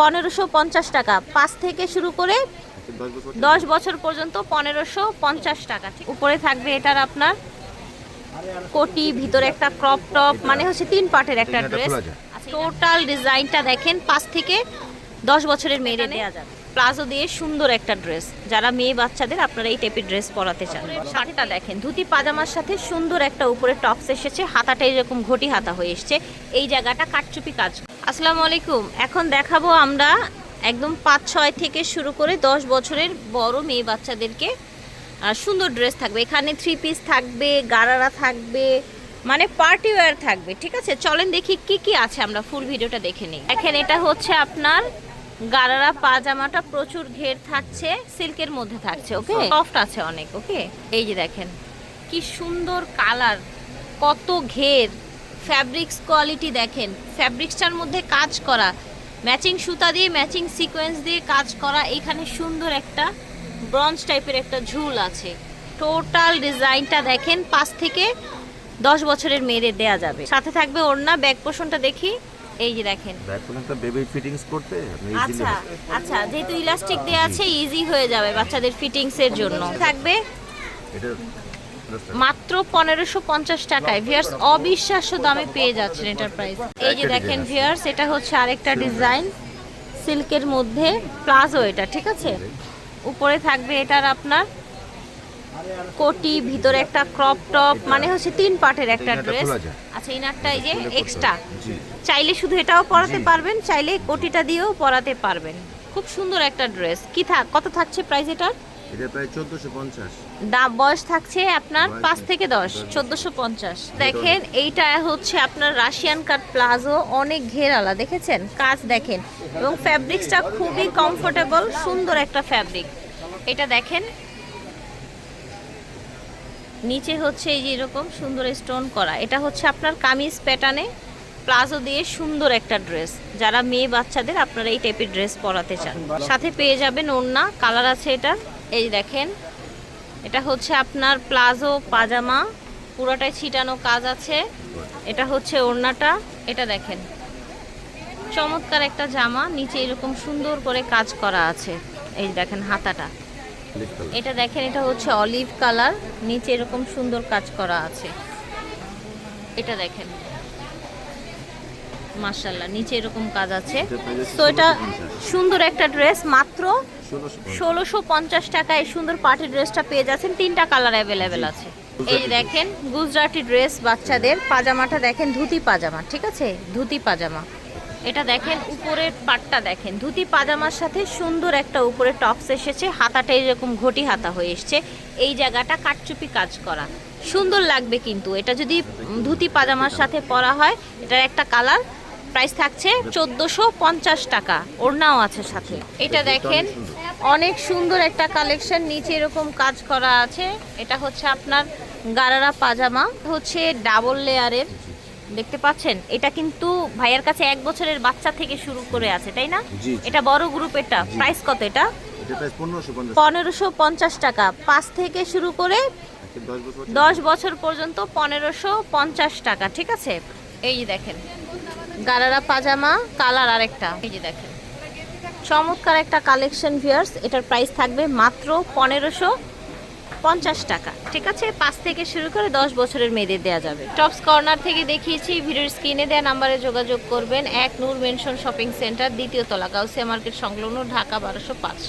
পনেরোশো পঞ্চাশ টাকা। পাঁচ থেকে শুরু করে দশ বছর পর্যন্ত? পনেরোশো পঞ্চাশ টাকা। উপরে থাকবে এটার আপনার কোটি ভিতরে একটা ক্রপ টপ মানে হচ্ছে তিন পার্টের একটা ড্রেস টোটাল ডিজাইনটা দেখেন পাঁচ থেকে দশ বছরের মেয়েদের দেওয়া যাবে। প্লাজো দিয়ে সুন্দর একটা ড্রেস যারা মেয়ে বাচ্চাদের আপনারা এই টাইপের ড্রেস পরাতে চান। শাড়িটা দেখেন ধুতি পাজামার সাথে সুন্দর একটা উপরে টপস এসেছে। হাতাটা এরকম ঘটি হাতা হয়ে এসেছে। এই জায়গাটা কাটচুপি কাজ আসসালামু আলাইকুম। এখন দেখাবো আমরা একদম পাঁচ ছয় থেকে শুরু করে দশ বছরের বড় মেয়ে বাচ্চাদেরকে সুন্দর ড্রেস থাকবে। এখানে থ্রি পিস থাকবে গারারা থাকবে মানে পার্টি ওয়্যার থাকবে ঠিক আছে? চলেন দেখি কি কি আছে আমরা ফুল ভিডিওটা দেখে নিই। এখন এটা হচ্ছে আপনার গারারা পাজামাটা প্রচুর ঘের থাকছে সিল্কের মধ্যে থাকছে ওকে? সফট আছে অনেক ওকে? এই যে দেখেন কি সুন্দর কালার কত ঘের। ফ্যাব্রিক্স কোয়ালিটি দেখেন। ফ্যাব্রিক্সটার মধ্যে কাজ করা। ম্যাচিং সুতা দিয়ে ম্যাচিং সিকোয়েন্স দিয়ে কাজ করা। এখানে সুন্দর একটা ব্রঞ্জ টাইপের একটা ঝুল আছে। টোটাল ডিজাইনটা দেখেন পাঁচ থেকে দশ বছরের মেয়েদের দেয়া যাবে। সাথে থাকবে ওড়না ব্যাক পোষণটা দেখি। এই যে দেখেন। বেবি ফিটিংস করতে? আচ্ছা আচ্ছা যেহেতু ইলাস্টিক দেওয়া আছে ইজি হয়ে যাবে বাচ্চাদের ফিটিংস এর জন্য। থাকবে এটা মাত্র পনেরোশো পঞ্চাশ টাকায়। ভিয়ার্স অবিশ্বাস্য দামে পেয়ে যাচ্ছেন এটার প্রাইস এই যে দেখেন ভিয়ার্স এটা হচ্ছে আরেকটা ডিজাইন সিল্কের মধ্যে প্লাজো এটা ঠিক আছে? উপরে থাকবে এটার আপনার কোটি ভিতরে একটা ক্রপ টপ মানে হচ্ছে তিন পার্টের একটা ড্রেস আচ্ছা ইনারটা এই যে এক্সট্রা চাইলে শুধু এটাও পরাতে পারবেন চাইলে কোটিটা দিয়েও পরাতে পারবেন। খুব সুন্দর একটা ড্রেস কি থাক কত থাকছে প্রাইস এটার? এটা প্রায় চোদ্দোশো পঞ্চাশ। দাম বয়স থাকছে আপনার থেকে দশ দশ। চোদ্দোশো পঞ্চাশ। দেখেন এইটা হচ্ছে আপনার রাশিয়ান কাট প্লাজো অনেক ঘেরালা দেখেছেন? কাজ দেখেন। এবং ফ্যাব্রিক্সটা খুবই কমফোর্টেবল সুন্দর একটা ফ্যাব্রিক। এটা দেখেন। নিচে হচ্ছে এই যে এরকম সুন্দর স্টোন করা। এটা হচ্ছে আপনার কামিজ প্যাটার্নে প্লাজো দিয়ে সুন্দর একটা ড্রেস যারা মেয়ে বাচ্চাদের আপনারা এই টাইপের ড্রেস পরাতে চান। সাথে পেয়ে যাবেন ওড়না কালার আছে এটা এই দেখেন এটা হচ্ছে আপনার প্লাজো পাজামা পুরোটাই ছিটানো কাজ আছে। এটা হচ্ছে ওড়নাটা এটা দেখেন। চমৎকার একটা জামা নিচে এরকম সুন্দর করে কাজ করা আছে। এই দেখেন হাতাটা। এটা দেখেন এটা হচ্ছে অলিভ কালার নিচে এরকম সুন্দর কাজ করা আছে। এটা দেখেন। মাশাল্লাহ নিচে এরকম কাজ আছে। তো এটা সুন্দর একটা ড্রেস মাত্র ষোলোশো পঞ্চাশ। টাকায় সুন্দর পার্টি ড্রেসটা পেয়ে যাচ্ছেন। তিনটা কালার অ্যাভেলেবেল আছে। এই দেখেন গুজরাটি ড্রেস বাচ্চাদের পাজামাটা দেখেন ধুতি পাজামা ঠিক আছে? ধুতি পাজামা। এটা দেখেন উপরের পাটটা দেখেন। ধুতি পাজামার সাথে সুন্দর একটা উপরে টপস এসেছে। হাতাটা এরকম ঘটি হাতা হয়ে এসছে। এই জায়গাটা কাটচুপি কাজ করা। সুন্দর লাগবে কিন্তু। এটা যদি ধুতি পাজামার সাথে পরা হয় এটার একটা কালার। প্রাইস থাকছে চোদ্দোশো পঞ্চাশ টাকা। ওড়নাও আছে সাথে। এটা দেখেন অনেক সুন্দর। একটা কালেকশন নিচে এরকম কাজ করা আছে। এটা হচ্ছে আপনার গারারা পাজামা হচ্ছে ডাবল লেয়ারের। দেখতে পাচ্ছেন? এটা কিন্তু ভাইয়ের কাছে এক বছরের বাচ্চা থেকে শুরু করে আছে তাই না। এটা বড় গ্রুপেরটা প্রাইস কত এটা? এটা পনেরোশো পঞ্চাশ টাকা। পাঁচ থেকে শুরু করে দশ বছর পর্যন্ত। পনেরোশো পঞ্চাশ টাকা ঠিক আছে? এই দেখেন গারারা পাজামা, কালার আরেকটা। এই যে দেখেন। চমৎকার একটা কালেকশন ভিয়ার্স এটার প্রাইস থাকবে মাত্র পনেরোশো পঞ্চাশ টাকা। ঠিক আছে? পাঁচ থেকে শুরু করে দশ বছরের মেয়েদের দেওয়া যাবে। টপস কর্নার থেকে দেখিয়েছি, ভিডিওর স্ক্রিনে দেওয়া নাম্বারে যোগাযোগ করবেন। এক নূর মেনশন শপিং সেন্টার দ্বিতীয় তলা, গাউসিয়া মার্কেট সংলগ্ন, ঢাকা বারোশো পাঁচ।